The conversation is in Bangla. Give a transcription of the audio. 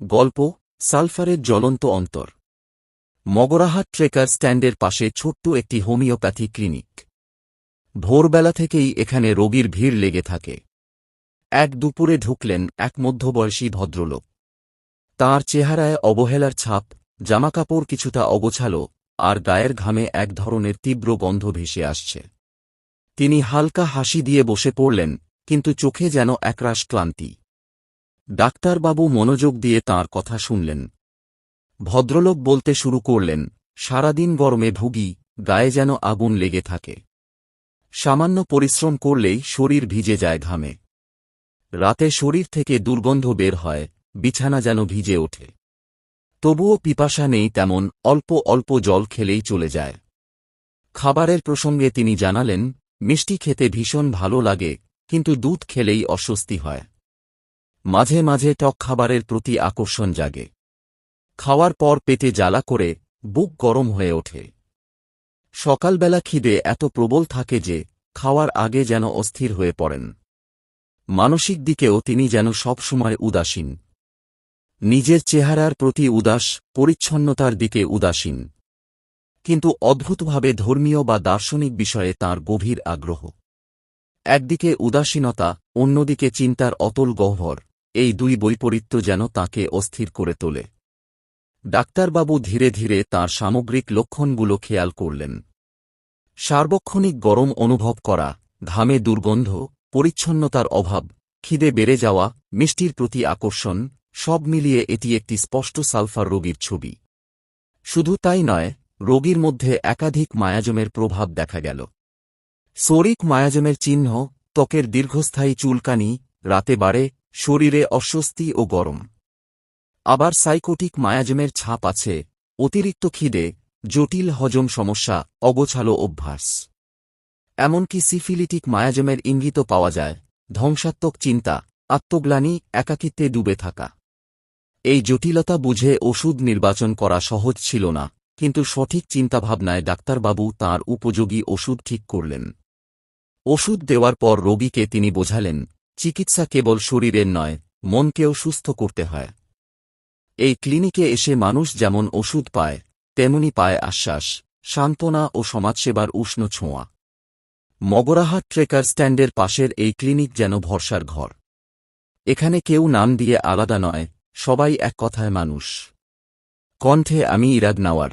গল্প, সালফারের জ্বলন্ত অন্তর। মগরাহাট ট্রেকার স্ট্যান্ডের পাশে ছোট্ট একটি হোমিওপ্যাথি ক্লিনিক। ভোরবেলা থেকেই এখানে রোগীর ভিড় লেগে থাকে। এক দুপুরে ঢুকলেন এক মধ্যবয়সী ভদ্রলোক। তাঁর চেহারায় অবহেলার ছাপ, জামাকাপড় কিছুটা অগোছালো, আর গায়ের ঘামে এক ধরনের তীব্র গন্ধ ভেসে আসছে। তিনি হালকা হাসি দিয়ে বসে পড়লেন, কিন্তু চোখে যেন একরাশ ক্লান্তি। ডাক্তারবাবু মনোযোগ দিয়ে তাঁর কথা শুনলেন। ভদ্রলোক বলতে শুরু করলেন, সারাদিন গরমে ভুগি, গায়ে যেন আগুন লেগে থাকে। সামান্য পরিশ্রম করলেই শরীর ভিজে যায় ঘামে। রাতে শরীর থেকে দুর্গন্ধ বের হয়, বিছানা যেন ভিজে ওঠে। তবুও পিপাসা নেই তেমন, অল্প অল্প জল খেলেই চলে যায়। খাবারের প্রসঙ্গে তিনি জানালেন, মিষ্টি খেতে ভীষণ ভালো লাগে, কিন্তু দুধ খেলেই অস্বস্তি হয়। মাঝে মাঝে টক খাবারের প্রতি আকর্ষণ জাগে। খাওয়ার পর পেটে জ্বালা করে, বুক গরম হয়ে ওঠে। সকালবেলা খিদে এত প্রবল থাকে যে, খাওয়ার আগে যেন অস্থির হয়ে পড়েন। মানসিক দিকেও তিনি যেন সবসময় উদাসীন। নিজের চেহারার প্রতি উদাস, পরিচ্ছন্নতার দিকে উদাসীন। কিন্তু অদ্ভুতভাবে ধর্মীয় বা দার্শনিক বিষয়ে তার গভীর আগ্রহ। একদিকে উদাসীনতা, অন্যদিকে চিন্তার অতল গহ্বর। এই দুই বৈপরীত্য যেন তাকে অস্থির করে তোলে। ডাক্তারবাবু ধীরে ধীরে তার সামগ্রিক লক্ষণগুলো খেয়াল করলেন। সার্বক্ষণিক গরম অনুভব করা, ঘামে দুর্গন্ধ, পরিচ্ছন্নতার অভাব, খিদে বেড়ে যাওয়া, মিষ্টির প্রতি আকর্ষণ, সব মিলিয়ে এটি একটি স্পষ্ট সালফার রোগীর ছবি। শুধু তাই নয়, রোগীর মধ্যে একাধিক মায়াজমের প্রভাব দেখা গেল। সোরিক মায়াজমের চিহ্ন, ত্বকের দীর্ঘস্থায়ী চুলকানি, রাতে বাড়ে শরীরে অস্বস্তি ও গরম। আবার সাইকোটিক মায়াজমের ছাপ আছে, অতিরিক্ত খিদে, জটিল হজম সমস্যা, অগোছালো অভ্যাস। এমনকি সিফিলিটিক মায়াজমের ইঙ্গিত পাওয়া যায়, ধ্বংসাত্মক চিন্তা, আত্মগ্লানি, একাকিত্বে ডুবে থাকা। এই জটিলতা বুঝে ওষুধ নির্বাচন করা সহজ ছিল না, কিন্তু সঠিক চিন্তাভাবনায় ডাক্তারবাবু তার উপযোগী ওষুধ ঠিক করলেন। ওষুধ দেওয়ার পর রোগীকে তিনি বোঝালেন চিকিৎসা কেবল শরীরের নয়, মনকেও সুস্থ করতে হয়। এই ক্লিনিকে এসে মানুষ যেমন ওষুধ পায়, তেমনি পায় আশ্বাস, সান্ত্বনা ও সমাজসেবার উষ্ণ ছোঁয়া। মগরাহাট ট্রেকার স্ট্যান্ডের পাশের এই ক্লিনিক যেন ভরসার ঘর। এখানে কেউ নাম দিয়ে আলাদা নয়, সবাই এক কথায় মানুষ। কণ্ঠে আমি ইরাদ নাওয়ার।